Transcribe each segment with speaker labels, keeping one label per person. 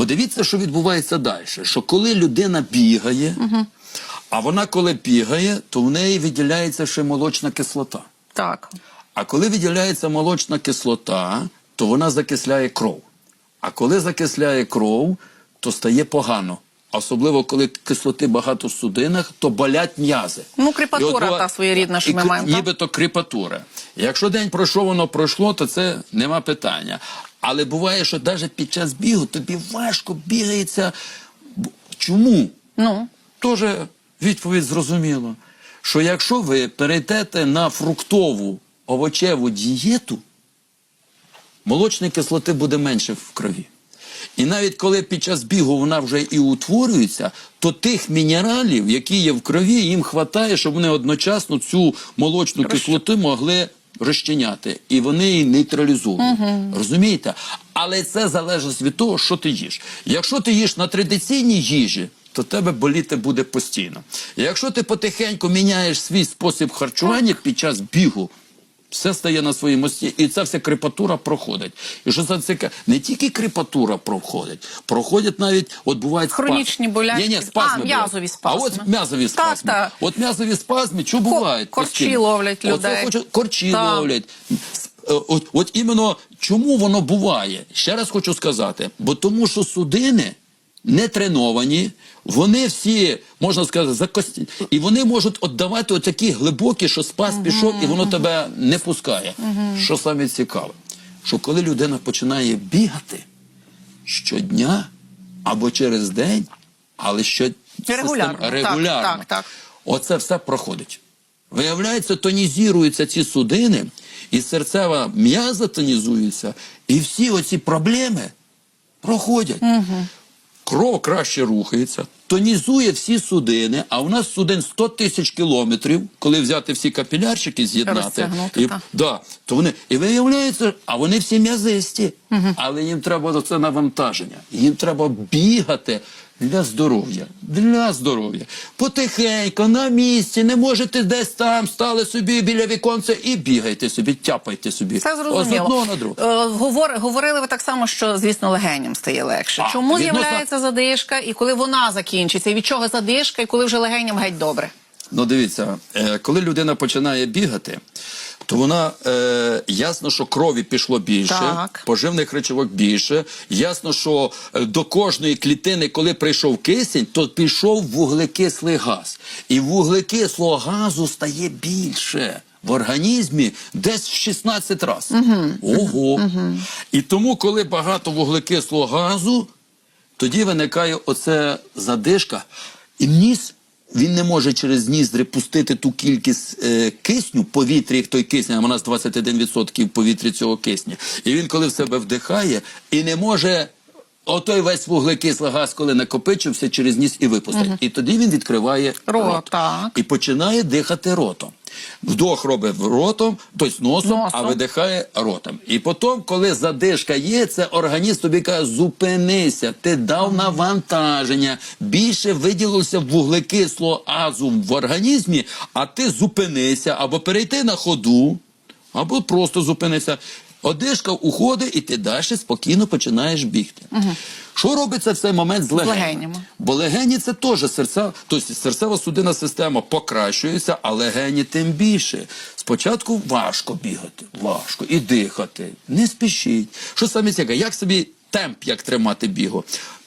Speaker 1: Бо дивіться, що відбувається далі. Що коли людина бігає, а вона коли бігає, то в неї виділяється ще молочна кислота.
Speaker 2: Так.
Speaker 1: А коли виділяється молочна кислота, то вона закисляє кров. А коли закисляє кров, то стає погано. Особливо, коли кислоти багато в судинах, то болять м'язи.
Speaker 2: Ну,
Speaker 1: от
Speaker 2: та своєрідна, що
Speaker 1: і
Speaker 2: ми маємо.
Speaker 1: Нібито крепатура. Якщо день пройшов, воно пройшло, то це нема питання. Але буває, що навіть під час бігу тобі важко бігається. Чому?
Speaker 2: Ну.
Speaker 1: Теж відповідь зрозуміла, що якщо ви перейдете на фруктову овочеву дієту, молочної кислоти буде менше в крові. І навіть коли під час бігу вона вже і утворюється, то тих мінералів, які є в крові, їм вистачає, щоб вони одночасно цю молочну кислоту могли розчиняти. І вони її нейтралізують. Розумієте? Але це залежить від того, що ти їш. Якщо ти їш на традиційній їжі, то тебе боліти буде постійно. Якщо ти потихеньку міняєш свій спосіб харчування під час бігу, все стає на своїй мості, і ця вся крепатура проходить. І що це цікаво, не тільки крепатура проходить, проходять навіть, от бувають
Speaker 2: Хронічні болячки.
Speaker 1: Ні, ні, спазми
Speaker 2: А, м'язові спазми.
Speaker 1: А от м'язові спазми.
Speaker 2: так.
Speaker 1: От м'язові спазми, що бувають?
Speaker 2: корчі
Speaker 1: постійно?
Speaker 2: ловлять
Speaker 1: Оце хочу- корчі
Speaker 2: Так.
Speaker 1: ловлять. Е, От, от іменно чому воно буває? Ще раз хочу сказати, бо тому що судини не треновані, вони всі, можна сказати, закості, і вони можуть віддавати отакі глибокі, що спас пішов, і воно тебе не пускає. Що саме цікаве, що коли людина починає бігати щодня або через день, але що
Speaker 2: Регулярно,
Speaker 1: систем- регулярно.
Speaker 2: так, так.
Speaker 1: Оце все проходить. Виявляється, тонізуються ці судини, і серцева м'яза тонізується, і всі оці проблеми проходять. Кров краще рухається, тонізує всі судини, а у нас судин 100 тисяч кілометрів, коли взяти всі капілярчики з'єднати. І, да, то вони, і виявляється, а вони всі м'язисті, але їм треба це навантаження. Їм треба бігати для здоров'я. Для здоров'я. Потихеньку, на місці, не можете десь там, стали собі біля віконця і бігайте собі, тяпайте собі.
Speaker 2: Це зрозуміло.
Speaker 1: на друге.
Speaker 2: Е, говор, говорили ви так само, що звісно легеням стає легше.
Speaker 1: А,
Speaker 2: Чому
Speaker 1: відносно-
Speaker 2: з'являється задишка і коли вона закінчиться? І від чого задишка, і коли вже легеням геть добре?
Speaker 1: Ну, дивіться, е, коли людина починає бігати, то вона е, ясно, що крові пішло більше,
Speaker 2: Так.
Speaker 1: поживних речовок більше. Ясно, що е, до кожної клітини, коли прийшов кисень, то пішов вуглекислий газ. І вуглекислого газу стає більше. В організмі десь в 16 разів. Ого. І тому, коли багато вуглекислого газу, тоді виникає оце задишка, і ніс. Він не може через ніздри пустити ту кількість е, кисню, повітря, як той кисень, а у нас 21% повітря цього кисня. І він, коли в себе вдихає, і не може отой весь вуглекислий газ, коли накопичився, через ніс і випустить. І тоді він відкриває
Speaker 2: Рот,
Speaker 1: рот. І починає дихати ротом. Вдох робить ротом, тобто носом, а видихає ротом. І потім, коли задишка є, це організм тобі каже, зупинися, ти дав навантаження, більше виділилося вуглекислого азу в організмі, а ти зупинися або перейти на ходу, або просто зупинися. Одишка уходить, і ти далі спокійно починаєш бігти. Що робиться в цей момент з легенями?
Speaker 2: легенями.
Speaker 1: Бо легені це теж серця, тобто серцева судинна система покращується, а легені тим більше. Спочатку важко бігати, важко і дихати. Не спішіть. Що саме цікаве, як собі темп як тримати бігу?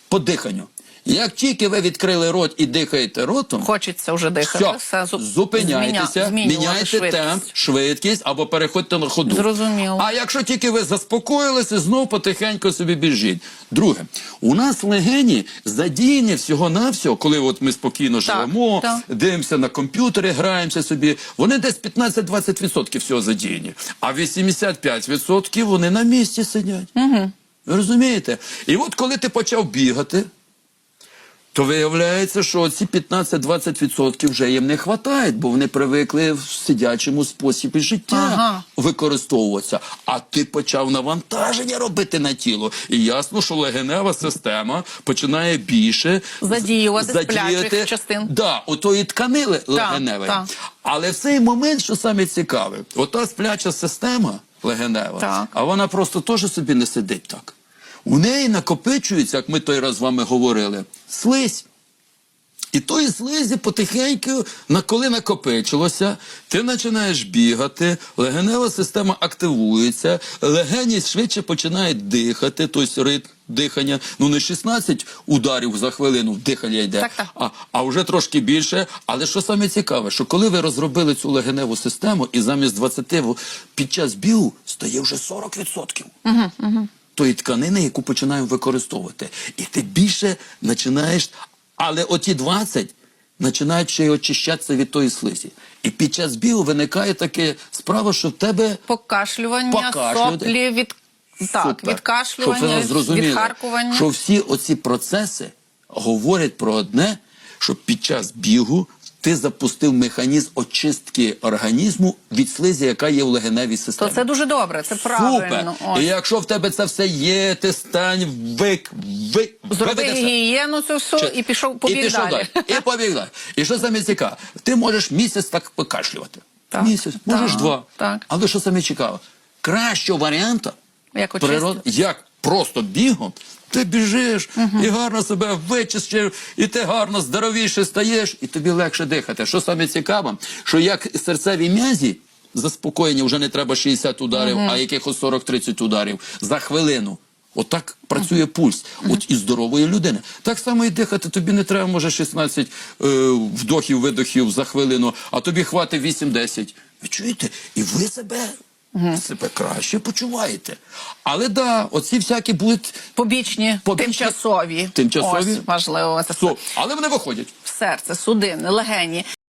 Speaker 1: По диханню. Як тільки ви відкрили рот і дихаєте ротом,
Speaker 2: Хочеться вже дихати.
Speaker 1: все,
Speaker 2: зу-
Speaker 1: зупиняйтеся,
Speaker 2: зміня- змінювати
Speaker 1: міняйте
Speaker 2: швидкість.
Speaker 1: темп, швидкість або переходьте на ходу.
Speaker 2: Зрозуміло.
Speaker 1: А якщо тільки ви заспокоїлися, знов потихеньку собі біжіть. Друге, у нас легені задіяні всього-навсього, коли от ми спокійно живемо,
Speaker 2: так.
Speaker 1: дивимося на комп'ютери, граємося собі, вони десь 15-20% всього задіяні. А 85% вони на місці сидять. Угу. Ви розумієте? І от коли ти почав бігати, то виявляється, що ці 15-20% вже їм не вистачає, бо вони привикли в сидячому спосібі життя
Speaker 2: Ага.
Speaker 1: використовуватися. А ти почав навантаження робити на тіло. І ясно, що легенева система починає більше
Speaker 2: Задіювати
Speaker 1: з-
Speaker 2: сплячих частин.
Speaker 1: Да, отої тканили легеневої.
Speaker 2: так.
Speaker 1: Але в цей момент, що саме цікаве, ота спляча система легенева,
Speaker 2: Так.
Speaker 1: а вона просто теж собі не сидить так. У неї накопичується, як ми той раз з вами говорили, слизь. І тої слизі потихеньку, коли накопичилося, ти починаєш бігати, легенева система активується, легені швидше починають дихати, тобто ритм дихання, ну не 16 ударів за хвилину дихання йде,
Speaker 2: Так, так.
Speaker 1: А, а вже трошки більше. Але що саме цікаве, що коли ви розробили цю легеневу систему, і замість 20 під час бігу стає вже 40% угу, угу. Тої тканини, яку починаємо використовувати. І ти більше починаєш, але оті 20 починають ще й очищатися від тої слизі. І під час бігу виникає таке справа, що в тебе
Speaker 2: Покашлювання,
Speaker 1: Покашлювати.
Speaker 2: соплі, від... так, відкашлювання,
Speaker 1: нас
Speaker 2: відхаркування.
Speaker 1: що всі оці процеси говорять про одне, що під час бігу ти запустив механізм очистки організму від слизі, яка є в легеневій
Speaker 2: То
Speaker 1: системі.
Speaker 2: це дуже добре, це правильно.
Speaker 1: Супер.
Speaker 2: Ось.
Speaker 1: І якщо в тебе це все є, ти стань вик, ви,
Speaker 2: Зроби гігієну цю всю
Speaker 1: Чи-
Speaker 2: і пішов побіг
Speaker 1: і пішов
Speaker 2: далі.
Speaker 1: І побіг далі. І що саме цікаве? Ти можеш місяць так покашлювати.
Speaker 2: Так,
Speaker 1: Місяць, можеш
Speaker 2: так,
Speaker 1: два.
Speaker 2: так.
Speaker 1: Але що саме цікаве? Кращого варіанта
Speaker 2: Як
Speaker 1: природа, як просто бігом, ти біжиш і гарно себе вичистив, і ти гарно здоровіше стаєш, і тобі легше дихати. Що саме цікаве, що як серцеві м'язі заспокоєні, вже не треба 60 ударів, а якихось 40-30 ударів за хвилину. Отак працює пульс. От і здорової людини. Так само і дихати. Тобі не треба, може, 16 е, вдохів, видохів за хвилину, а тобі хватить 8-10. Ви чуєте? І ви себе, себе краще почуваєте. Але да, оці всякі будуть
Speaker 2: Побічні,
Speaker 1: Побічні,
Speaker 2: тимчасові.
Speaker 1: тимчасові.
Speaker 2: Ось, важливо. Це
Speaker 1: але вони виходять.
Speaker 2: серце, судини, легені.